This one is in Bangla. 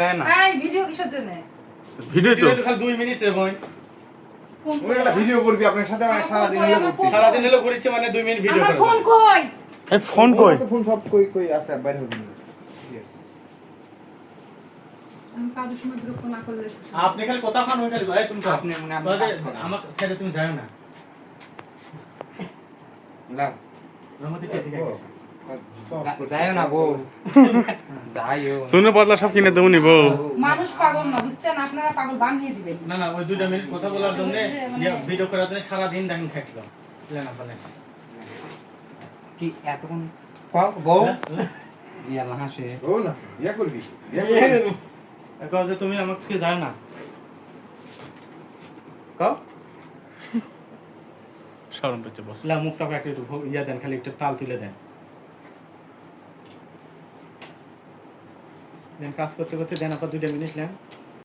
দেয় না। এই ভিডিও কিসের জন্য? ভিডিও তো। খালি দুই মিনিট রে ভাই ফোন ওই একটা ভিডিও করবি আপনার সাথে আমি সারাদিন হলো আমার করতেছি। হলো ঘুরিচ্ছে মানে দুই মিনিট ভিডিও আমার ফোন কই? এই ফোন কই? ফোন সব কই কই আছে বাইরে হল আমি কাজের সময় বিরক্ত না করলে আপনি খালি কথা খান ওই খালি ভাই তুমি আপনি মনে। আমাকে ছেড়ে তুমি যাও না। রহমতি কে দিকে গেছে? যা- যাইও না বউ। যাইও শুনে বদলা সব কিনে দেবো নিবো মানুষ পাগল না বুঝছেন? আপনারা পাগল বানিয়ে দিবেন। না না ওই দুইটা মিনিট কথা বলার জন্য মানে- ভিডিও করার জন্য সারাদিন দেখেন খাইছিল না বলে? কি এতক্ষণ কও বউ? হ্যাঁ? হাসে। ও না বিয়া করবি? বিয়া করবি? এখন যে তুমি আমাকে যাও না। কাও? সরম পেছে বস। লা মুখটা একটু ইয়া দেন খালি একটু তাল তুলে দেন। দেন কাজ করতে করতে দেন আপনার দুইটা মিনিট নেন।